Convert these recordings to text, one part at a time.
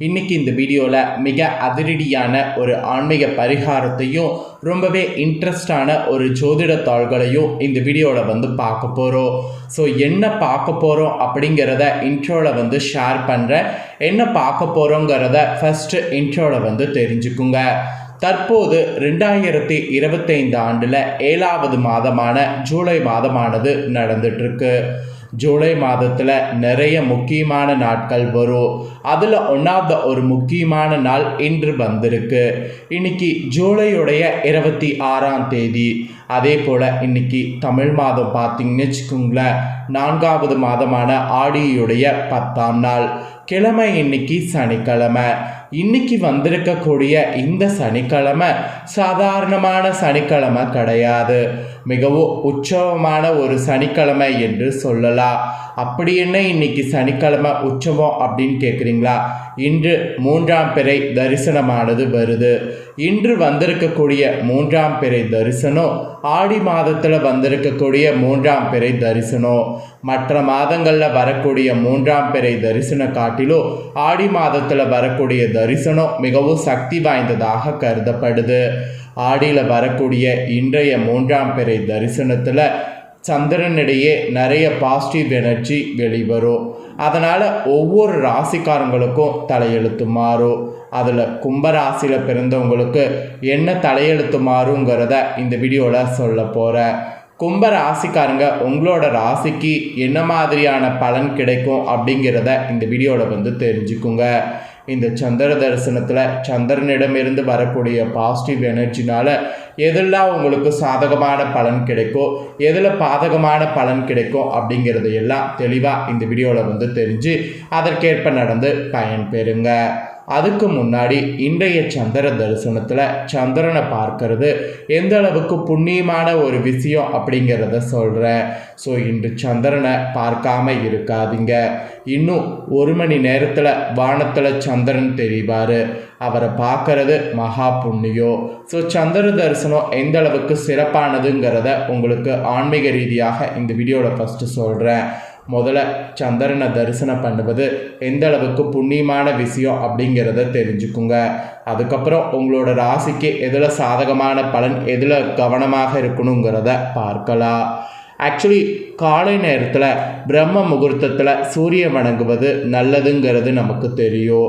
இன்னைக்கு இந்த வீடியோவில் மிக அதிரடியான ஒரு ஆன்மீக பரிகாரத்தையும் ரொம்பவே இன்ட்ரெஸ்டான ஒரு ஜோதிட தாள்களையும் இந்த வீடியோவில் வந்து பார்க்க போகிறோம் ஸோ என்ன பார்க்க போகிறோம் அப்படிங்கிறத இன்ட்ரோவில் வந்து ஷேர் பண்ணுறேன் என்ன பார்க்க போகிறோங்கிறத ஃபஸ்ட்டு இன்ட்ரோவில் வந்து தெரிஞ்சுக்குங்க. தற்போது ரெண்டாயிரத்தி இருபத்தைந்து ஆண்டில் ஏழாவது மாதமான ஜூலை மாதமானது நடந்துட்டுருக்கு ஜூலை மாதத்தில் நிறைய முக்கியமான நாட்கள் வரும். அதில் ஒன்றாவது ஒரு முக்கியமான நாள் இன்று வந்திருக்கு. இன்னைக்கு ஜூலையுடைய இருபத்தி ஆறாம் தேதி. அதே போல் இன்னைக்கு தமிழ் மாதம் பார்த்திங்கன்னு வச்சுக்கோங்களேன் நான்காவது மாதமான ஆடியுடைய பத்தாம் நாள். கிழமை இன்னைக்கு சனிக்கிழமை. இன்னைக்கு வந்திருக்கக்கூடிய இந்த சனிக்கிழமை சாதாரணமான சனிக்கிழமை கிடையாது. மிகவும் உற்சவமான ஒரு சனிக்கிழமை என்று சொல்லலாம் அப்படி என்ன இன்னைக்கு சனிக்கிழமை உற்சவம் அப்படின்னு கேட்குறீங்களா இன்று மூன்றாம் பிறை தரிசனமானது வருது. இன்று வந்திருக்கக்கூடிய மூன்றாம் பிறை தரிசனம் ஆடி மாதத்தில் வந்திருக்கக்கூடிய மூன்றாம் பிறை தரிசனம் மற்ற மாதங்களில் வரக்கூடிய மூன்றாம் பிறை தரிசனம் காட்டிலும் ஆடி மாதத்தில் வரக்கூடிய தரிசனம் மிகவும் சக்தி வாய்ந்ததாக கருதப்படுது. ஆடியில் வரக்கூடிய இன்றைய மூன்றாம் பிறை தரிசனத்தில் சந்திரனிடையே நிறைய பாசிட்டிவ் எனர்ஜி வெளிவரும். அதனால் ஒவ்வொரு ராசிக்காரங்களுக்கும் தலையெழுத்து மாறும். அதில் கும்பராசியில் பிறந்தவங்களுக்கு என்ன தலையெழுத்து மாறுங்கிறத இந்த வீடியோவில் சொல்ல போகிறேன் கும்ப ராசிக்காரங்க உங்களோட ராசிக்கு என்ன மாதிரியான பலன் கிடைக்கும் அப்படிங்கிறத இந்த வீடியோவில் வந்து தெரிஞ்சுக்குங்க. இந்த சந்திர தரிசனத்தில் சந்திரனிடமிருந்து வரக்கூடிய பாசிட்டிவ் எனர்ஜினால் எதெல்லாம் உங்களுக்கு சாதகமான பலன் கிடைக்கும் எதில் பாதகமான பலன் கிடைக்கும் அப்படிங்கிறதையெல்லாம் தெளிவாக இந்த வீடியோவில் வந்து தெரிஞ்சு அதற்கேற்ப நடந்து பயன் பெறுங்க அதுக்கு முன்னாடி இன்றைய சந்திர தரிசனத்தில் சந்திரனை பார்க்கறது எந்த அளவுக்கு புண்ணியமான ஒரு விஷயம் அப்படிங்கிறத சொல்கிறேன் ஸோ இன்று சந்திரனை பார்க்காம இருக்காதீங்க. இன்னும் ஒரு மணி நேரத்தில் வானத்தில் சந்திரன் தெரிவார். அவரை பார்க்கறது மகா புண்ணியம். ஸோ சந்திர தரிசனம் எந்த அளவுக்கு சிறப்பானதுங்கிறத உங்களுக்கு ஆன்மீக ரீதியாக இந்த வீடியோவில் ஃபஸ்ட்டு சொல்கிறேன் முதல்ல சந்திரனை தரிசனம் பண்ணுவது எந்த அளவுக்கு புண்ணியமான விஷயம் அப்படிங்கிறத தெரிஞ்சுக்குங்க. அதுக்கப்புறம் உங்களோட ராசிக்கு எதில் சாதகமான பலன் எதில் கவனமாக இருக்கணுங்கிறத பார்க்கலாம். ஆக்சுவலி காலை நேரத்தில் பிரம்ம முகூர்த்தத்தில் சூரிய வணங்குவது நல்லதுங்கிறது நமக்கு தெரியும்.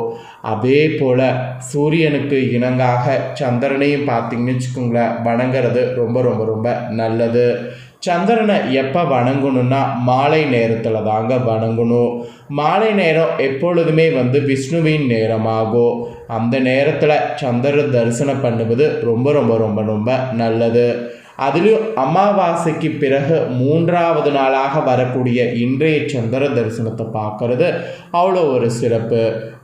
அதே போல் சூரியனுக்கு இணங்காக சந்திரனையும் பார்த்தீங்கன்னு வச்சுக்கோங்களேன் வணங்குறது ரொம்ப ரொம்ப ரொம்ப நல்லது. சந்திரனை எப்போ வணங்கணும்னா மாலை நேரத்தில் தாங்க வணங்கணும். மாலை நேரம் எப்பொழுதுமே வந்து விஷ்ணுவின் நேரமாகும். அந்த நேரத்தில் சந்திர தரிசனம் பண்ணுவது ரொம்ப ரொம்ப ரொம்ப ரொம்ப நல்லது. அதுலேயும் அமாவாசைக்கு பிறகு மூன்றாவது நாளாக வரக்கூடிய இன்றைய சந்திர தரிசனத்தை பார்க்கறது அவ்வளோ ஒரு சிறப்பு.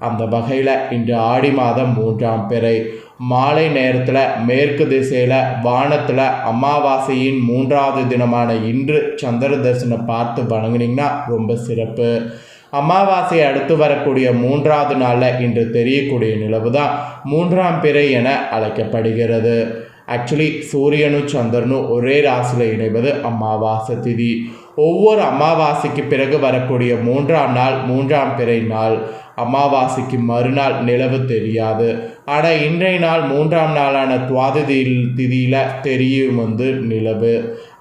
அந்த வகையில் இன்று ஆடி மாதம் மூன்றாம் பிறை. மாலை நேரத்தில் மேற்கு திசையில் வானத்தில் அமாவாசையின் மூன்றாவது தினமான இன்று சந்திர தரிசனம் பார்த்து வணங்குனீங்கன்னா ரொம்ப சிறப்பு. அமாவாசை அடுத்து வரக்கூடிய மூன்றாவது நாளில் இன்று தெரியக்கூடிய நிலவு தான் மூன்றாம் பிறை என அழைக்கப்படுகிறது. ஆக்சுவலி சூரியனும் சந்திரனும் ஒரே ராசியில் இணைவது அமாவாசை திதி. ஒவ்வொரு அமாவாசைக்கு பிறகு வரக்கூடிய மூன்றாம் நாள் மூன்றாம் பிறை நாள். அமாவாசைக்கு மறுநாள் நிலவு தெரியாது. ஆனால் இன்றைய நாள் மூன்றாம் நாளான துவாததியில் திதியில் தெரியும் வந்து நிலவு.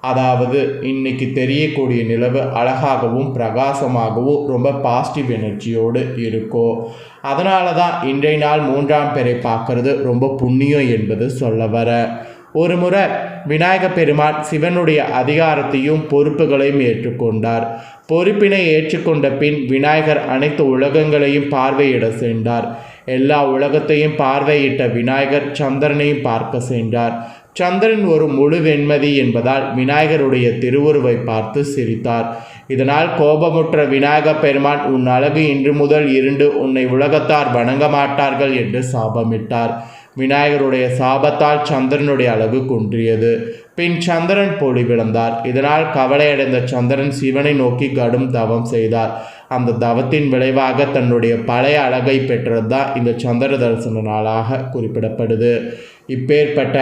அதாவது இன்னைக்கு தெரியக்கூடிய நிலவு அழகாகவும் பிரகாசமாகவும் ரொம்ப பாசிட்டிவ் எனர்ஜியோடு இருக்கும் அதனால தான் இன்றைய நாள் மூன்றாம் பேரை பார்க்கறது ரொம்ப புண்ணியம் என்பது சொல்ல வர. ஒரு முறை விநாயக பெருமான் சிவனுடைய அதிகாரத்தையும் பொறுப்புகளையும் ஏற்றுக்கொண்டார். பொறுப்பினை ஏற்றுக்கொண்ட பின் விநாயகர் அனைத்து உலகங்களையும் பார்வையிட சென்றார். எல்லா உலகத்தையும் பார்வையிட்ட விநாயகர் சந்திரனையும் பார்க்க சென்றார். சந்திரன் ஒரு முழு வெண்மதி என்பதால் விநாயகருடைய திருவுருவை பார்த்து சிரித்தார். இதனால் கோபமுற்ற விநாயக பெருமான் உன் அழகு இன்று முதல் இருண்டு உன்னை உலகத்தார் வணங்க மாட்டார்கள் என்று சாபமிட்டார். விநாயகருடைய சாபத்தால் சந்திரனுடைய அளவு குன்றியது. பின் சந்திரன் பொலி விழுந்தார். இதனால் கவலையடைந்த சந்திரன் சிவனை நோக்கி கடும் தவம் செய்தார். அந்த தவத்தின் விளைவாக தன்னுடைய பழைய அழகை பெற்றதுதான் இந்த சந்திர தரிசன நாளாக குறிப்பிடப்படுது. இப்பேற்பட்ட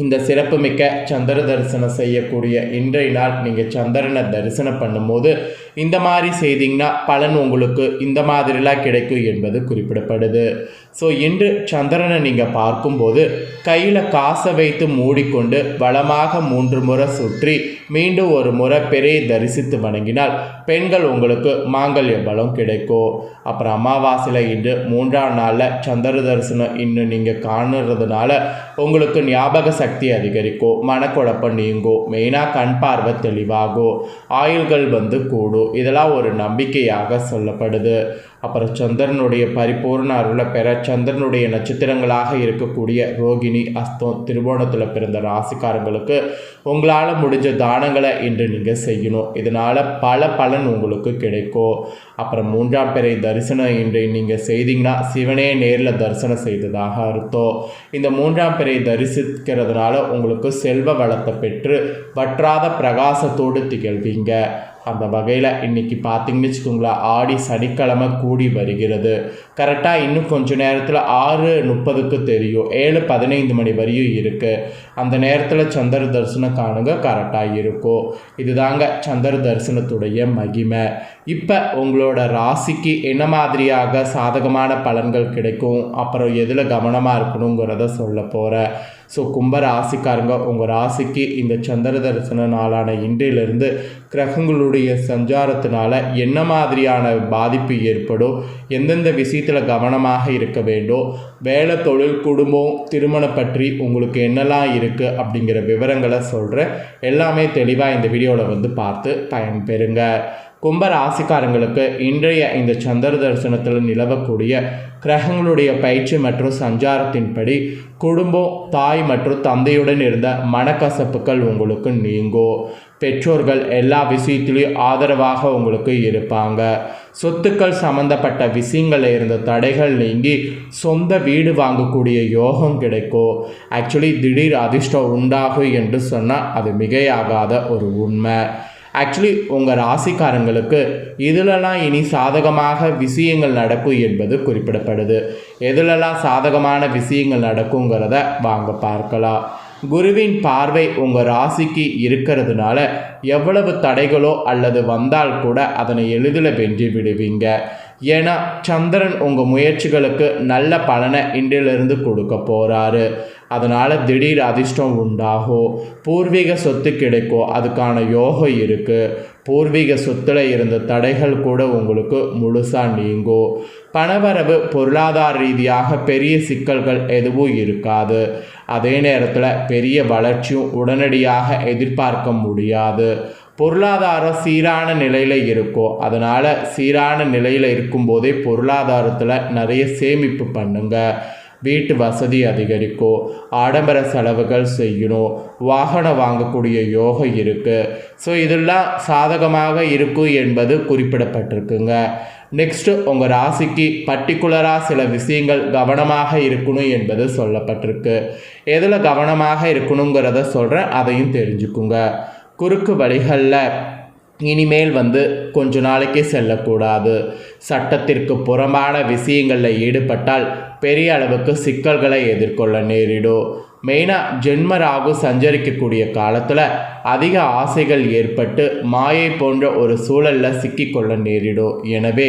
இந்த சிறப்புமிக்க சந்திர தரிசனம் செய்யக்கூடிய இன்றைய நாள் நீங்கள் சந்திரனை தரிசனம் பண்ணும்போது இந்த மாதிரி செய்தீங்கன்னா பலன் உங்களுக்கு இந்த மாதிரிலாம் கிடைக்கும் என்பது குறிப்பிடப்படுது. ஸோ இன்று சந்திரனை நீங்கள் பார்க்கும்போது கையில் காசை வைத்து மூடிக்கொண்டு வளமாக மூன்று முறை சுற்றி மீண்டும் ஒரு முறை பெரிய தரிசித்து வணங்கினால் பெண்கள் உங்களுக்கு மாங்கல்ய பலம் கிடைக்கும். அப்புறம் அமாவாசையில் இன்று மூன்றாம் நாளில் சந்திர தரிசனம் இன்னும் நீங்கள் காணுறதுனால உங்களுக்கு ஞாபக சக்தி அதிகரிக்கும் மனக்குழப்பம் நீங்கும் மெயினாக கண் பார்வை தெளிவாகும் ஆயுள்கள் வந்து கூடும். இதெல்லாம் ஒரு நம்பிக்கையாக சொல்லப்படுது. அப்புறம் சந்திரனுடைய பரிபூர்ண அருளை பெற சந்திரனுடைய நட்சத்திரங்களாக இருக்கக்கூடிய ரோகிணி அஸ்தம் திருவோணத்தில் பிறந்த ராசிக்காரங்களுக்கு உங்களால் முடிஞ்ச தானங்களை இன்று நீங்கள் செய்யணும். இதனால் பல பலன் உங்களுக்கு கிடைக்கும். அப்புறம் மூன்றாம் பிறை தரிசனம் இன்று நீங்கள் செய்தீங்கன்னா சிவனே நேரில் தரிசனம் செய்ததாக அர்த்தம். இந்த மூன்றாம் பிறை தரிசிக்கிறதுனால உங்களுக்கு செல்வ வளத்தை பெற்று வற்றாத பிரகாசத்தோடு திகழ்வீங்க. அந்த வகையில் இன்றைக்கி பார்த்தீங்கன்னு வச்சுக்கோங்களேன் ஆடி சனிக்கிழமை கூடி வருகிறது. கரெக்டாக இன்னும் கொஞ்சம் நேரத்தில் ஆறு முப்பதுக்கு தெரியும். ஏழு பதினைந்து மணி வரையும் இருக்குது அந்த நேரத்தில் சந்திர தரிசனம் காணுங்க கரெக்டாக இருக்கும். இதுதாங்க சந்திர தரிசனத்துடைய மகிமை. இப்போ உங்களோட ராசிக்கு என்ன மாதிரியாக சாதகமான பலன்கள் கிடைக்கும்? அப்புறம் எதில் கவனமாக இருக்கணுங்கிறத சொல்ல போகிறேன் ஸோ கும்ப ராசிக்காரங்க உங்கள் ராசிக்கு இந்த சந்திர தரிசன நாளான இன்றிலிருந்து உங்களுடைய சஞ்சாரத்தினால என்ன மாதிரியான பாதிப்பு ஏற்படும்? எந்தெந்த விஷயத்தில் கவனமாக இருக்க வேண்டும்? வேலை தொழில் குடும்பம் திருமணம் பற்றி உங்களுக்கு என்னெல்லாம் இருக்குது அப்படிங்கிற விவரங்களை சொல்கிறேன் எல்லாமே தெளிவாக இந்த வீடியோவில் வந்து பார்த்து பயன்பெறுங்க. கும்ப ராசிக்காரங்களுக்கு இன்றைய இந்த சந்திர தரிசனத்தில் நிலவக்கூடிய கிரகங்களுடைய பயிற்சி மற்றும் சஞ்சாரத்தின்படி குடும்பம் தாய் மற்றும் தந்தையுடன் இருந்த மனக்கசப்புகள் உங்களுக்கு நீங்கும். பெற்றோர்கள் எல்லா விஷயத்திலையும் ஆதரவாக உங்களுக்கு இருப்பாங்க. சொத்துக்கள் சம்மந்தப்பட்ட விஷயங்களில் இருந்த தடைகள் நீங்கி சொந்த வீடு வாங்கக்கூடிய யோகம் கிடைக்கும். ஆக்சுவலி திடீர் அதிர்ஷ்டம் உண்டாகும் என்று சொன்னால் அது மிகையாகாத ஒரு உண்மை. ஆக்சுவலி உங்கள் ராசிக்காரங்களுக்கு இதிலெல்லாம் இனி சாதகமாக விஷயங்கள் நடக்கும் என்பது குறிப்பிடப்படுது. எதிலெல்லாம் சாதகமான விஷயங்கள் நடக்குங்கிறத வாங்க பார்க்கலாம். குருவின் பார்வை உங்கள் ராசிக்கு இருக்கிறதுனால எவ்வளவு தடைகளோ அல்லது வந்தால் கூட அதனை எளிதில் வென்று விடுவீங்க. ஏன்னா சந்திரன் உங்கள் முயற்சிகளுக்கு நல்ல பலனை இன்றிலிருந்து கொடுக்க போகிறாரு அதனால் திடீர் அதிர்ஷ்டம் உண்டாகும் பூர்வீக சொத்து கிடைக்கும் அதுக்கான யோகம் இருக்குது பூர்வீக சொத்தில் இருந்த தடைகள் கூட உங்களுக்கு முழுசாக நீங்கும் பணவரவு பொருளாதார ரீதியாக பெரிய சிக்கல்கள் எதுவும் இருக்காது. அதே நேரத்தில் பெரிய வளர்ச்சியும் உடனடியாக எதிர்பார்க்க முடியாது. பொருளாதாரம் சீரான நிலையில் இருக்கும் அதனால் சீரான நிலையில் இருக்கும்போதே பொருளாதாரத்தில் நிறைய சேமிப்பு பண்ணுங்கள் வீட்டு வசதி அதிகரிக்கும் ஆடம்பர செலவுகள் செய்யணும் வாகனம் வாங்கக்கூடிய யோகம் இருக்குது ஸோ இதெல்லாம் சாதகமாக இருக்கும் என்பது குறிப்பிடப்பட்டிருக்குங்க. நெக்ஸ்ட்டு உங்கள் ராசிக்கு பர்டிகுலராக சில விஷயங்கள் கவனமாக இருக்கணும் என்பது சொல்லப்பட்டிருக்கு. எதில் கவனமாக இருக்கணுங்கிறத சொல்கிறேன் அதையும் தெரிஞ்சுக்குங்க. குறுக்கு வழிகளில் இனிமேல் வந்து கொஞ்ச நாளைக்கு செல்லக்கூடாது. சட்டத்திற்கு புறம்பான விஷயங்களில் ஈடுபட்டால் பெரிய அளவுக்கு சிக்கல்களை எதிர்கொள்ள நேரிடும். மெயினாக ஜென்ம ராகு சஞ்சரிக்கக்கூடிய காலத்தில் அதிக ஆசைகள் ஏற்பட்டு மாயை போன்ற ஒரு சூழலில் சிக்கிக்கொள்ள நேரிடும். எனவே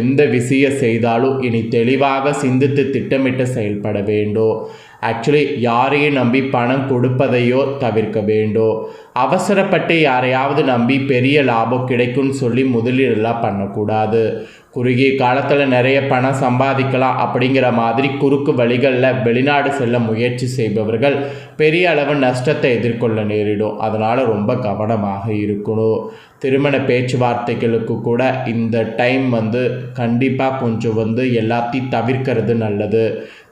எந்த விஷயம் செய்தாலும் இனி தெளிவாக சிந்தித்து திட்டமிட்டு செயல்பட வேண்டும். ஆக்சுவலி யாரையும் நம்பி பணம் கொடுப்பதையோ தவிர்க்க வேண்டும் அவசரப்பட்டு யாரையாவது நம்பி பெரிய லாபம் கிடைக்கும்னு சொல்லி முதலீடெல்லாம் பண்ணக்கூடாது. குறுகிய காலத்தில் நிறைய பணம் சம்பாதிக்கலாம் அப்படிங்கிற மாதிரி குறுக்கு வழிகளில் வெளிநாடு செல்ல முயற்சி செய்பவர்கள் பெரிய அளவு நஷ்டத்தை எதிர்கொள்ள நேரிடும். அதனால் ரொம்ப கவனமாக இருக்கணும். திருமண பேச்சுவார்த்தைகளுக்கு கூட இந்த டைம் வந்து கண்டிப்பாக கொஞ்சம் வந்து எல்லாத்தையும் தவிர்க்கிறது நல்லது.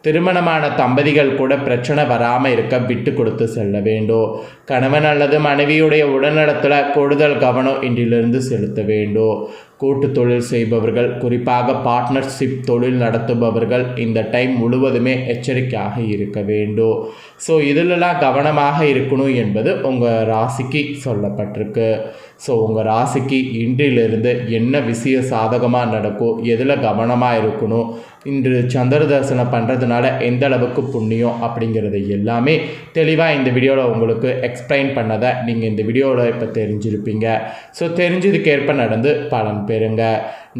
திருமணமான தம்பதிகள் கூட பிரச்சனை வராமல் இருக்க விட்டு கொடுத்து செல்ல வேண்டும். கணவன் அல்லது மனைவியுடைய உடல்நலத்தில் கூடுதல் கவனம் இன்றிலிருந்து செலுத்த வேண்டும். கூட்டு தொழில் செய்பவர்கள் குறிப்பாக பார்ட்னர்ஷிப் தொழில் நடத்துபவர்கள் இந்த டைம் முழுவதுமே எச்சரிக்கையாக இருக்க வேண்டும். ஸோ இதிலெல்லாம் கவனமாக இருக்கணும் என்பது உங்கள் ராசிக்கு சொல்லப்பட்டிருக்கு. ஸோ உங்கள் ராசிக்கு இன்றிலிருந்து என்ன விஷயம் சாதகமாக நடக்கும் எதில் கவனமாக இருக்கணும் இன்று சந்திர தரிசனம் பண்ணுறதுனால எந்த அளவுக்கு புண்ணியம் அப்படிங்கிறது எல்லாமே தெளிவாக இந்த வீடியோவில் உங்களுக்கு எக்ஸ்பிளைன் பண்ணதை நீங்கள் இந்த வீடியோவில் இப்போ தெரிஞ்சிருப்பீங்க. ஸோ தெரிஞ்சதுக்கேற்ப நடந்து பலன் பெறுங்க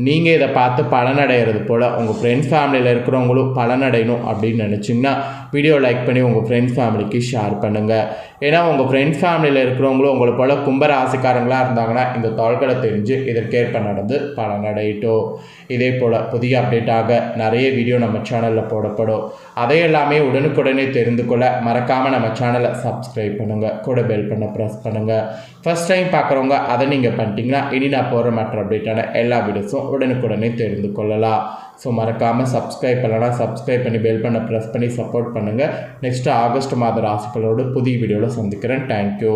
நீங்கள் இதை பார்த்து பலனடைகிறது போல் உங்கள் ஃப்ரெண்ட்ஸ் ஃபேமிலியில் இருக்கிறவங்களும் பலனடையணும் அப்படின்னு நினச்சிங்கன்னா வீடியோ லைக் பண்ணி உங்கள் ஃப்ரெண்ட்ஸ் ஃபேமிலிக்கு ஷேர் பண்ணுங்கள் ஏன்னா உங்கள் ஃப்ரெண்ட்ஸ் ஃபேமிலியில் இருக்கிறவங்களும் உங்களை போல் கும்பராசிக்காரங்களாக இருந்தாங்கன்னா இந்த தாள்களை தெரிஞ்சு இதற்கேற்ப நடந்து பலனடையட்டும். இதே போல் புதிய அப்டேட்டாக நிறைய வீடியோ நம்ம சேனலில் போடப்படும். அதை எல்லாமே உடனுக்குடனே தெரிந்து கொள்ள மறக்காமல் நம்ம சேனலை சப்ஸ்கிரைப் பண்ணுங்கள் கூட பெல் பண்ண ப்ரெஸ் பண்ணுங்கள் ஃபஸ்ட் டைம் பார்க்குறவங்க அதை நீங்கள் பண்ணிட்டீங்கன்னா இனி நான் போகிற மற்ற அப்டேட்டான எல்லா வீடியோஸும் உடனுக்குடனே தெரிந்து கொள்ளலாம். ஸோ மறக்காமல் சப்ஸ்கிரைப் பண்ணலாம் சப்ஸ்கிரைப் பண்ணி பெல் பண்ண ப்ரெஸ் பண்ணி சப்போர்ட் பண்ணுங்கள் நெக்ஸ்ட்டு ஆகஸ்ட் மாத ராசிகளோடு புதிய வீடியோவில் சந்திக்கிறேன். தேங்க்யூ